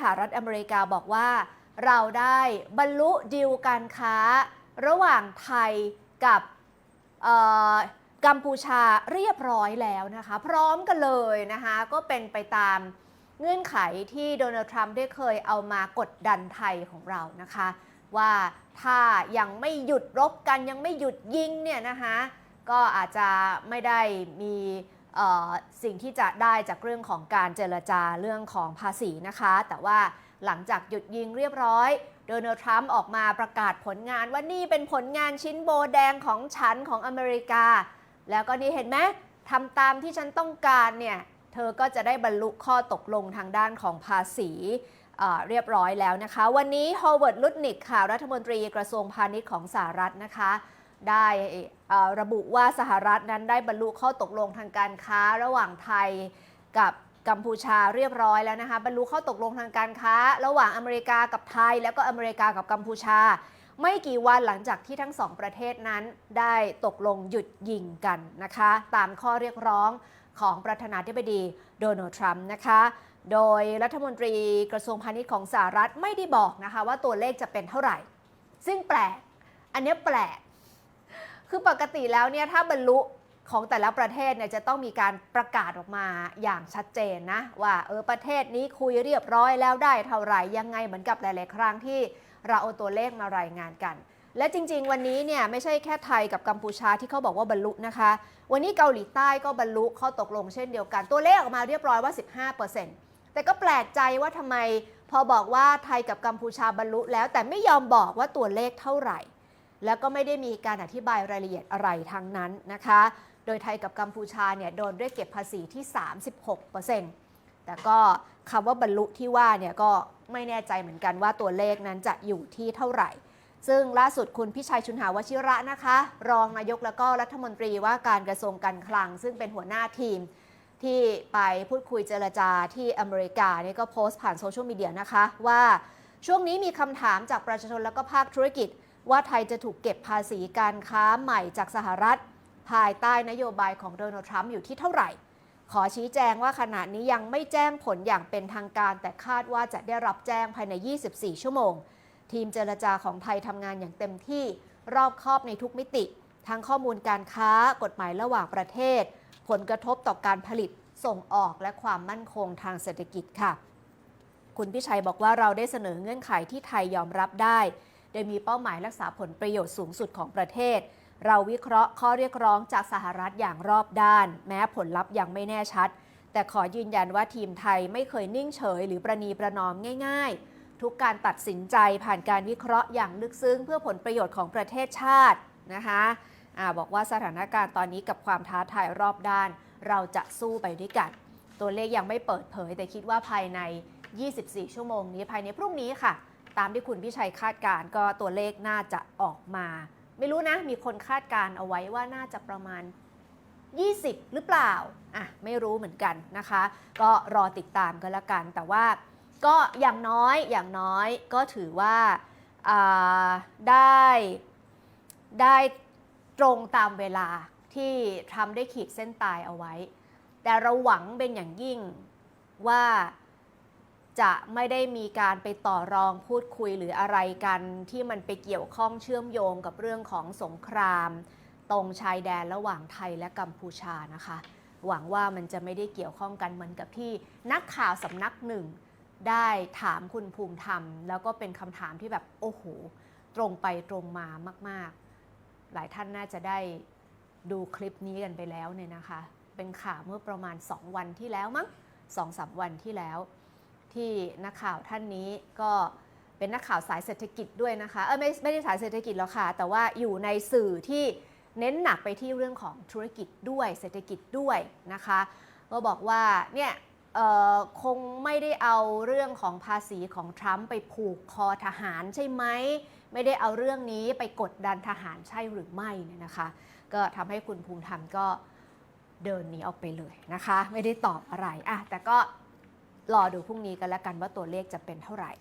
หรัฐอเมริกาบอกว่า เราได้บรรลุดีลการค้า ระหว่างไทยกับกัมพูชาเรียบร้อยแล้วนะคะ พร้อมกันเลยนะคะ ก็เป็นไปตามเงื่อนไขที่โดนัลด์ทรัมป์ได้เคยเอามากดดันไทยของเรานะคะ ว่าถ้ายังไม่หยุดรบกันยังไม่หยุดยิงเนี่ยนะคะ ก็อาจจะไม่ได้มี สิ่งที่จะได้จากเรื่องของการเจรจาเรื่องของภาษีนะคะ แต่ว่าหลังจากหยุดยิงเรียบร้อย โดนัลด์ทรัมป์ออกมาประกาศผลงานว่านี่เป็นผลงานชิ้นโบแดงของฉันของอเมริกา แล้วก็นี่เห็นไหมทำตามที่ฉันต้องการเนี่ย เธอก็จะได้บรรลุข้อตกลงทางด้านของภาษีเรียบร้อยแล้วนะคะ วันนี้ฮอ w เวิร์ดลุดนิกค่ะ รัฐมนตรีกระทรวงพาณิชย์ของสหรัฐนะคะ ได้ระบุว่าสหรัฐนั้นได้บรรลุข้อตกลงทางการค้าระหว่างไทยกับกัมพูชาเรียบร้อยแล้วนะคะบรรลุข้อตกลงทางการค้า ระหว่างอเมริกากับไทย แล้วก็อเมริกากับกัมพูชา ไม่กี่วันหลังจากที่ทั้งสองประเทศนั้นได้ตกลงหยุดยิงกันนะคะ ตามข้อเรียกร้องของประธานาธิบดีโดนัลด์ทรัมป์นะคะ โดยรัฐมนตรีกระทรวงพาณิชย์ของสหรัฐไม่ได้บอกนะคะว่าตัวเลขจะเป็นเท่าไหร่ ซึ่งแปลก อันนี้แปลก คือปกติแล้วเนี่ยถ้าบรรลุของแต่ละประเทศเนี่ยจะต้องมีการประกาศออกมาอย่างชัดเจนนะ ว่าเออประเทศนี้คุยเรียบร้อยแล้วได้เท่าไหร่ยังไงเหมือนกับหลาย ๆ ครั้งที่เราเอาตัวเลขมารายงานกัน และจริง ๆ วันนี้เนี่ยไม่ใช่แค่ไทยกับกัมพูชาที่เขาบอกว่าบรรลุนะคะ วันนี้เกาหลีใต้ก็บรรลุข้อตกลงเช่นเดียวกัน ตัวเลขออกมาเรียบร้อยว่า 15%แต่ก็แปลกใจว่าทำไมพอบอกว่าไทยกับกัมพูชาบรรลุแล้วแต่ไม่ยอมบอกว่าตัวเลขเท่าไหร่ แล้วก็ไม่ได้มีการอธิบายรายละเอียดอะไรทั้งนั้นนะคะ โดยไทยกับกัมพูชาเนี่ยโดนเรียกเก็บภาษีที่ 36%แต่ก็คำว่าบรรลุที่ว่าเนี่ยก็ไม่แน่ใจเหมือนกันว่าตัวเลขนั้นจะอยู่ที่เท่าไหร่ ซึ่งล่าสุดคุณพิชัยชุนหาวชิระนะคะ รองนายกแล้วก็รัฐมนตรีว่าการกระทรวงการคลัง ซึ่งเป็นหัวหน้าทีม ที่ไปพูดคุยเจรจาที่อเมริกาเนี่ยก็โพสต์ผ่านโซเชียลมีเดียนะคะว่าช่วงนี้มีคำถามจากประชาชนแล้วก็ภาคธุรกิจ ว่าไทยจะถูกเก็บภาษีการค้าใหม่จากสหรัฐ ภายใต้นโยบายของโดนัลด์ทรัมป์อยู่ที่เท่าไหร่ ขอชี้แจงว่าขณะนี้ยังไม่แจ้งผลอย่างเป็นทางการ แต่คาดว่าจะได้รับแจ้งภายใน 24 ชั่วโมง ทีมเจรจาของไทยทำงานอย่างเต็มที่รอบคอบในทุกมิติ ทั้งข้อมูลการค้ากฎหมายระหว่างประเทศ ผลกระทบต่อการผลิตส่งออกและความมั่นคงทางเศรษฐกิจค่ะ คุณพิชัยบอกว่าเราได้เสนอเงื่อนไขที่ไทยยอมรับได้ โดยมีเป้าหมายรักษาผลประโยชน์สูงสุดของประเทศ เราวิเคราะห์ข้อเรียกร้องจากสหรัฐอย่างรอบด้าน แม้ผลลัพธ์ยังไม่แน่ชัด แต่ขอยืนยันว่าทีมไทยไม่เคยนิ่งเฉย หรือประนีประนอมง่าย ๆ ทุกการตัดสินใจผ่านการวิเคราะห์อย่างลึกซึ้ง เพื่อผลประโยชน์ของประเทศชาตินะคะอาบอกว่าสถานการณ์ตอนนี้กับความท้าทายรอบด้าน เราจะสู้ไปด้วยกัน ตัวเลขยังไม่เปิดเผย แต่คิดว่าภายใน 24 ชั่วโมงนี้ภายในพรุ่งนี้ค่ะ ตามที่คุณพิชัยคาดการณ์ก็ตัวเลขน่าจะออกมา ไม่รู้นะ มีคนคาดการณ์เอาไว้ว่าน่าจะประมาณ 20 หรือเปล่าอะไม่รู้เหมือนกันนะคะ ก็รอติดตามกันละกัน แต่ว่าก็อย่างน้อยอย่างน้อยก็ถือว่าอ่าได้ได้ตรงตามเวลาที่ทำได้ขีดเส้นตายเอาไว้ แต่เราหวังเป็นอย่างยิ่งว่า จะไม่ได้มีการไปต่อรองพูดคุยหรืออะไรกัน ที่มันไปเกี่ยวข้องเชื่อมโยงกับเรื่องของสงคราม ตรงชายแดนระหว่างไทยและกัมพูชานะคะ หวังว่ามันจะไม่ได้เกี่ยวข้องกันเหมือนกับที่นักข่าวสำนักหนึ่ง ได้ถามคุณภูมิธรรม แล้วก็เป็นคำถามที่แบบโอ้โหตรงไปตรงมามาก ๆ หลายท่านน่าจะได้ดูคลิปนี้กันไปแล้วเนี่ยนะคะ เป็นข่าวเมื่อประมาณ 2 วันที่แล้วมั้งสองสามวันที่แล้ว ที่นักข่าวท่านนี้ก็เป็นนักข่าวสายเศรษฐกิจด้วยนะคะเออไม่ไม่ได้สายเศรษฐกิจหรอกค่ะ แต่ว่าอยู่ในสื่อที่เน้นหนักไปที่เรื่องของธุรกิจด้วยเศรษฐกิจด้วยนะคะ ก็บอกว่าเนี่ยคงไม่ได้เอาเรื่องของภาษีของทรัมป์ไปผูกคอทหารใช่ไหมไม่ได้เอาเรื่องนี้ไปกดดันทหารใช่หรือไม่เนี่ยนะคะ ก็ทำให้คุณภูมิธรรมก็เดินหนีออกไปเลยนะคะ ไม่ได้ตอบอะไรอะแต่ก็ รอดูพรุ่งนี้กันแล้วกันว่าตัวเลขจะเป็นเท่าไหร่